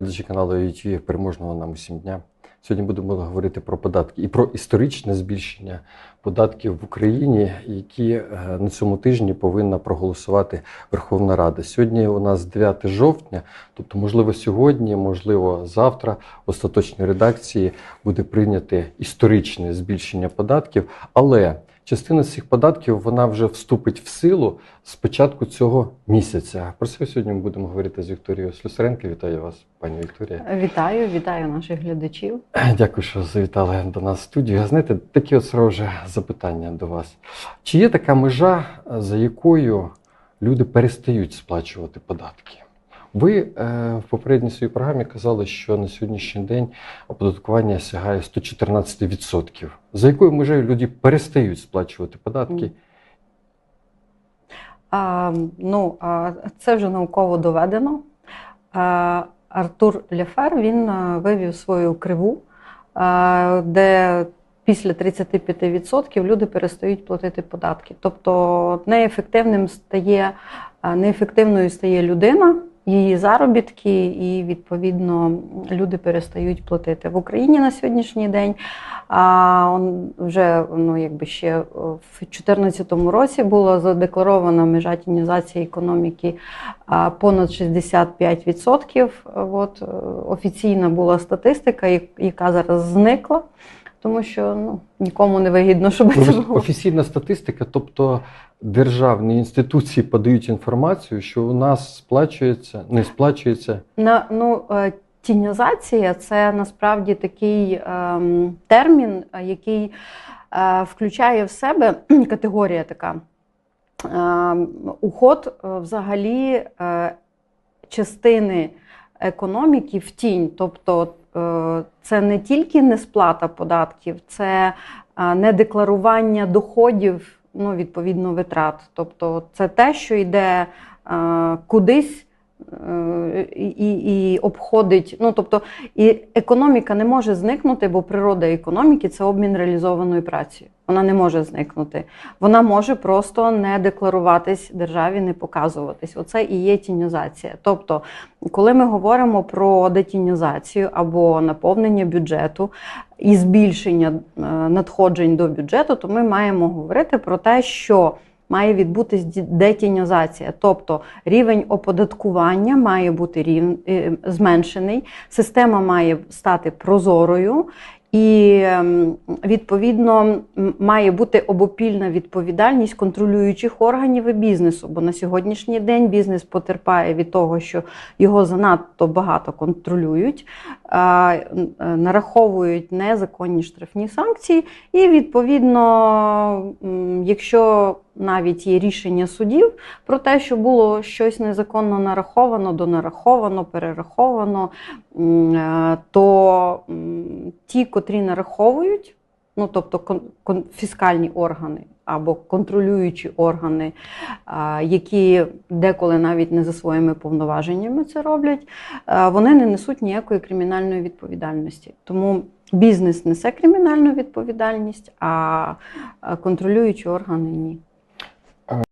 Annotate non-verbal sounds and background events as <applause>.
Глядачі каналу YouTube переможного нам усім дня. Сьогодні будемо говорити про податки і про історичне збільшення податків в Україні, які е, на цьому тижні повинна проголосувати Верховна Рада. Сьогодні у нас 9 жовтня, тобто, можливо, сьогодні, можливо, завтра в остаточній редакції буде прийняте історичне збільшення податків, але частина з цих податків вона вже вступить в силу з початку цього місяця. Про це сьогодні ми будемо говорити з Вікторією Слюсаренко. Вітаю вас, пані Вікторія. Вітаю, вітаю наших глядачів. <clears throat> Дякую, що завітали до нас в студію. Знаєте, такі от сразу вже запитання до вас. Чи є така межа, за якою люди перестають сплачувати податки? Ви е, в попередній своїй програмі казали, що на сьогоднішній день оподаткування сягає 114%. За якою межею люди перестають сплачувати податки? А, ну, це вже науково доведено. Артур Лефер він а, вивів свою криву, а, де після 35% люди перестають платити податки. Тобто неефективним стає, неефективною стає людина. Її заробітки, і відповідно люди перестають платити в Україні на сьогоднішній день. А вже ну якби ще в 2014 році була задекларована межа тінізації економіки понад 65%. От е, офіційна була статистика, яка зараз зникла, тому що ну нікому не вигідно, щоб це було. офіційна статистика, тобто державні інституції подають інформацію, що у нас сплачується, не сплачується. На ну е, тінізація це насправді такий ем, термін, який е, включає в себе <clears throat> категорія така. Ем, уход е, взагалі е, частини економіки в тінь. Тобто це не тільки несплата податків, це не недекларування доходів, ну, відповідно, витрат. Тобто це те, що йде е, кудись. Е, І, і, обходить, ну тобто, і економіка не може зникнути, бо природа економіки це обмін реалізованою працею. Вона не може зникнути. Вона може просто не декларуватись державі, не показуватись. Оце і є тінізація. Тобто, коли ми говоримо про детінізацію або наповнення бюджету і збільшення е, надходжень до бюджету, то ми маємо говорити про те, що має відбутись детінізація, тобто рівень оподаткування має бути рів... е, зменшений, система має стати прозорою. І ем, відповідно має бути обопільна відповідальність контролюючих органів і бізнесу. Бо на сьогоднішній день бізнес потерпає від того, що його занадто багато контролюють, е, нараховують незаконні штрафні санкції, і відповідно, якщо навіть є рішення судів про те, що було щось незаконно нараховано, донараховано, перераховано, е, то ті, котрі нараховують, ну тобто фіскальні органи або контролюючі органи, які деколи навіть не за своїми повноваженнями це роблять, вони не несуть ніякої кримінальної відповідальності. Тому бізнес несе кримінальну відповідальність, а контролюючі органи ні.